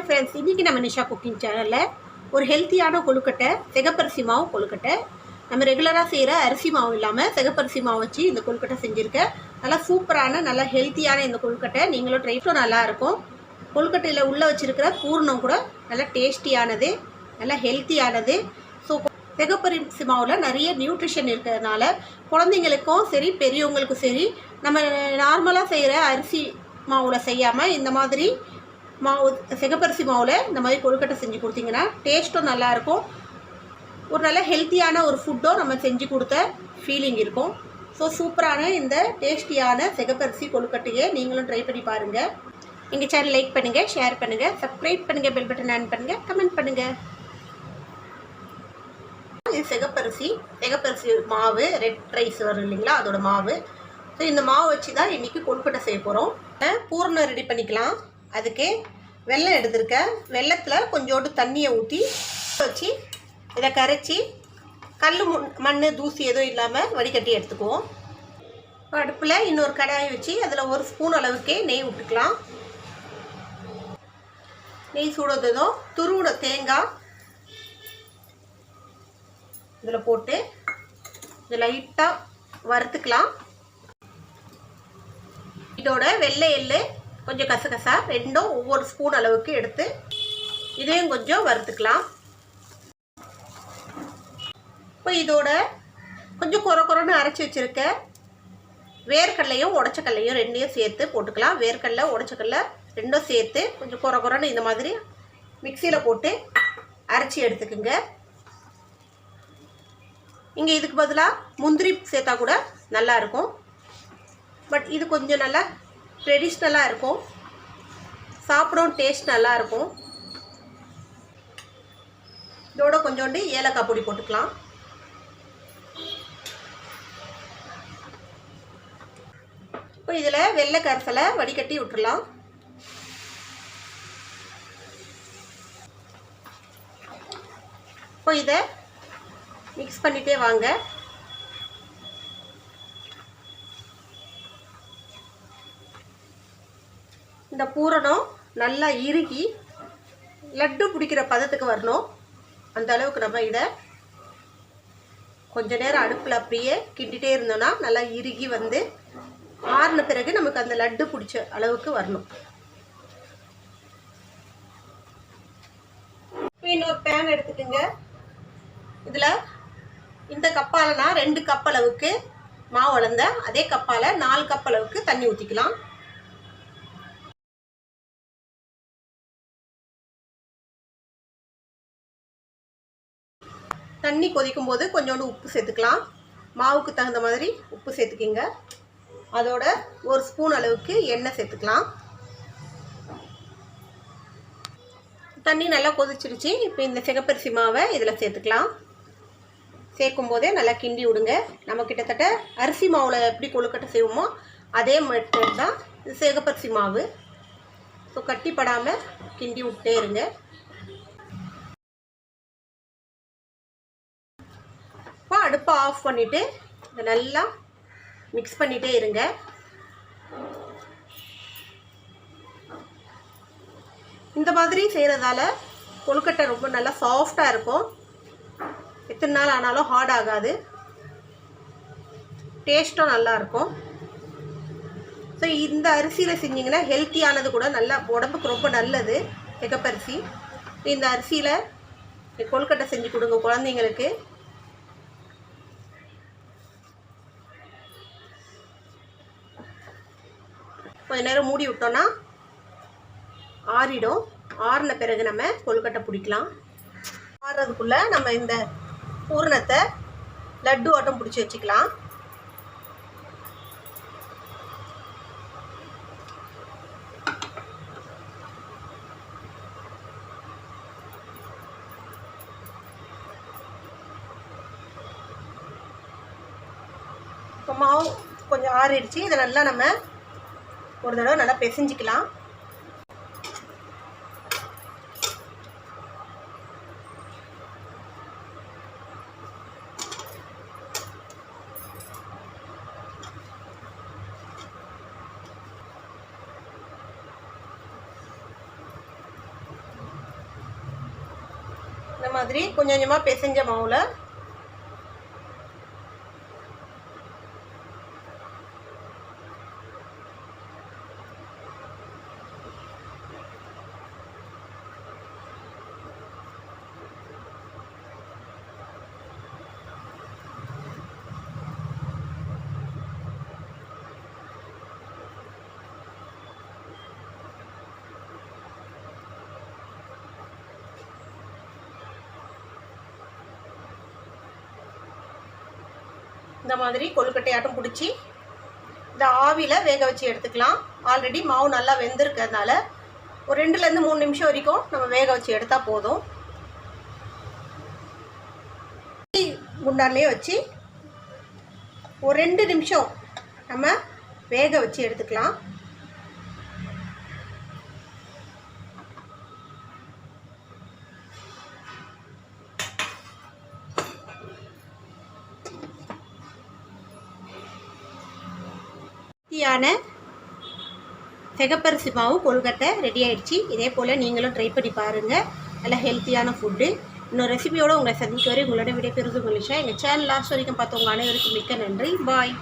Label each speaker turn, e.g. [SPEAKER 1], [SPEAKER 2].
[SPEAKER 1] Hi friends இன்றைக்கி நம்ம Nisha cooking சேனலில் ஒரு ஹெல்த்தியான கொழுக்கட்டை சிகப்பரிசி மாவு கொழுக்கட்டை. நம்ம ரெகுலராக செய்கிற அரிசி மாவு இல்லாமல் சிகப்பரிசி மாவு வச்சு இந்த கொழுக்கட்டை செஞ்சுருக்கேன் நல்லா சூப்பரான நல்லா ஹெல்த்தியான இந்த கொழுக்கட்டை நீங்களும் ட்ரை பண்ண நல்லா இருக்கும் கொழுக்கட்டையில் உள்ளே வச்சுருக்கிற பூர்ணம் கூட நல்லா டேஸ்டியானது நல்லா ஹெல்த்தியானது ஸோ சிகப்பரிசி மாவில் நிறைய நியூட்ரிஷன் இருக்கிறதுனால குழந்தைங்களுக்கும் சரி பெரியவங்களுக்கும் சரி நம்ம நார்மலாக செய்கிற அரிசி மாவில் செய்யாமல் இந்த மாதிரி மாவு சிகப்பரிசி மாவில் இந்த மாதிரி கொழுக்கட்டை செஞ்சு கொடுத்தீங்கன்னா டேஸ்ட்டும் நல்லாயிருக்கும் ஒரு நல்ல ஹெல்த்தியான ஒரு ஃபுட்டும் நம்ம செஞ்சு கொடுத்த ஃபீலிங் இருக்கும். ஸோ சூப்பரான இந்த டேஸ்டியான சிகப்பரிசி கொழுக்கட்டையை நீங்களும் ட்ரை பண்ணி பாருங்கள் எங்கள் சேனல் லைக் பண்ணுங்கள் ஷேர் பண்ணுங்கள் சப்ஸ்கிரைப் பண்ணுங்கள் பெல் பட்டன் ஆன் பண்ணுங்கள் கமெண்ட் பண்ணுங்கள் இது சிகப்பரிசி சிகப்பரிசி மாவு ரெட் ரைஸ் வரும் இல்லைங்களா அதோட மாவு. ஸோ இந்த மாவு வச்சு தான் இன்றைக்கி கொழுக்கட்டை செய்ய போகிறோம் பூரணம் ரெடி பண்ணிக்கலாம். அதுக்கு வெள்ளம் எடுத்திருக்கேன் வெள்ளத்தில் கொஞ்சோண்டு தண்ணியை ஊற்றி வச்சு இதை கரைச்சி கல் மண் தூசி எதுவும் இல்லாமல் வடிகட்டி எடுத்துக்குவோம். அடுப்பில் இன்னொரு கடாயை வச்சு அதில் ஒரு ஸ்பூன் அளவுக்கே நெய் விட்டுக்கலாம் நெய் சூடுறதும் துருவிட தேங்காய் இதில் போட்டு இது லைட்டாக வறுத்துக்கலாம். இதோட வெள்ளை எள்ளு கொஞ்சம் கசகசா ரெண்டும் ஒவ்வொரு ஸ்பூன் அளவுக்கு எடுத்து இதையும் கொஞ்சம் வறுத்துக்கலாம். இப்போ இதோட கொஞ்சம் குறை குறைன்னு அரைச்சி வச்சுருக்க வேர்க்கடலையும் உடச்சக்கல்லையும் ரெண்டையும் சேர்த்து போட்டுக்கலாம். வேர்க்கடலை உடச்சக்கல்ல ரெண்டும் சேர்த்து கொஞ்சம் குறை குறைன்னு இந்த மாதிரி மிக்சியில் போட்டு அரைச்சி எடுத்துக்குங்க. இங்கே இதுக்கு பதிலாக முந்திரி சேர்த்தா கூட நல்லாயிருக்கும் பட் இது கொஞ்சம் நல்லா ட்ரெடிஷ்னலாக இருக்கும். சாப்பிடும் டேஸ்ட் நல்லாயிருக்கும் இதோட கொஞ்சோண்டு ஏலக்காய் பொடி போட்டுக்கலாம். இப்போ இதில் வெள்ளை கரைசலை வடிகட்டி விட்டுடலாம் இப்போ இதை மிக்ஸ் பண்ணிகிட்டே வாங்க. இந்த பூரணம் நல்லா இறுகி லட்டு பிடிக்கிற பதத்துக்கு வரணும். அந்த அளவுக்கு நம்ம இதை கொஞ்ச நேரம் அடுப்பில் அப்படியே கிண்டிகிட்டே இருந்தோன்னா நல்லா இறுகி வந்து ஆறின பிறகு நமக்கு அந்த லட்டு பிடிச்ச அளவுக்கு வரணும். இன்னொரு பேன் எடுத்துக்கோங்க இதில் இந்த கப்பால் நான் ரெண்டு கப் அளவுக்கு மாவு வளர்ந்தேன் அதே கப்பால் நாலு கப் அளவுக்கு தண்ணி ஊற்றிக்கலாம் தண்ணி கொதிக்கும் போது கொஞ்சோண்டு உப்பு சேர்த்துக்கலாம். மாவுக்கு தகுந்த மாதிரி உப்பு சேர்த்துக்கிங்க. அதோட ஒரு ஸ்பூன் அளவுக்கு எண்ணெய் சேர்த்துக்கலாம். தண்ணி நல்லா கொதிச்சிருச்சு. இப்போ இந்த சிகப்பரிசி மாவை இதில் சேர்த்துக்கலாம். சேர்க்கும் போதே நல்லா கிண்டி விடுங்க. நம்ம கிட்டத்தட்ட அரிசி மாவில் எப்படி கொழுக்கட்டை செய்வோமோ அதே மெத்தட் தான் சிகப்பரிசி மாவு. ஸோ கட்டிப்படாமல் கிண்டி விட்டே இருங்க. அடுப்பை ஆஃப் பண்ணிவிட்டு இதை நல்லா மிக்ஸ் பண்ணிகிட்டே இருங்க. இந்த மாதிரி செய்கிறதால கொழுக்கட்டை ரொம்ப நல்லா சாஃப்டாக இருக்கும். எத்தனை நாள் ஆனாலும் ஹார்ட் ஆகாது. டேஸ்ட்டும் நல்லாயிருக்கும் ஸோ இந்த அரிசியில் செஞ்சிங்கன்னா ஹெல்த்தியானது கூட நல்லா உடம்புக்கு ரொம்ப நல்லது எகப்பரிசி இந்த அரிசியில் கொழுக்கட்டை செஞ்சு கொடுங்க குழந்தைங்களுக்கு. கொஞ்ச நேரம் மூடி விட்டோன்னா ஆறிடும். ஆறின பிறகு நம்ம கொழுக்கட்டை பிடிக்கலாம். ஆறுறதுக்குள்ளே நம்ம இந்த பூரணத்தை லட்டு ஆட்டம் பிடிச்சி வச்சுக்கலாம். இப்போ மாவு கொஞ்சம் ஆறிடுச்சு. இதை நல்லா நம்ம ஒரு தடவை நல்லா பிசைஞ்சிக்கலாம். இந்த மாதிரி கொஞ்சம் கொஞ்சமாக பிசைஞ்ச மாவில் இந்த மாதிரி கொழுக்கட்டையாட்டம் பிடிச்சி இந்த ஆவியில் வேக வச்சு எடுத்துக்கலாம். ஆல்ரெடி மாவு நல்லா வெந்திருக்கிறதுனால ஒரு ரெண்டுலேருந்து மூணு நிமிஷம் வரைக்கும் நம்ம வேக வச்சு எடுத்தால் போதும். குண்டான்லேயே வச்சு ஒரு ரெண்டு நிமிஷம் நம்ம வேக வச்சு எடுத்துக்கலாம். ஹெல்த்தியான செகப்பரிசி மாவு கொழுக்கட்டை ரெடி ஆயிடுச்சு. இதே போல் நீங்களும் ட்ரை பண்ணி பாருங்கள் நல்ல ஹெல்த்தியான ஃபுட்டு இன்னொரு ரெசிபியோடு உங்களை சந்திக்க வரை உங்களோட விடைபெறுது மலேஷா எங்கள் சேனல் லாஸ்ட் வரைக்கும் பார்த்தவங்க அனைவருக்கும் மிக்க நன்றி. பாய்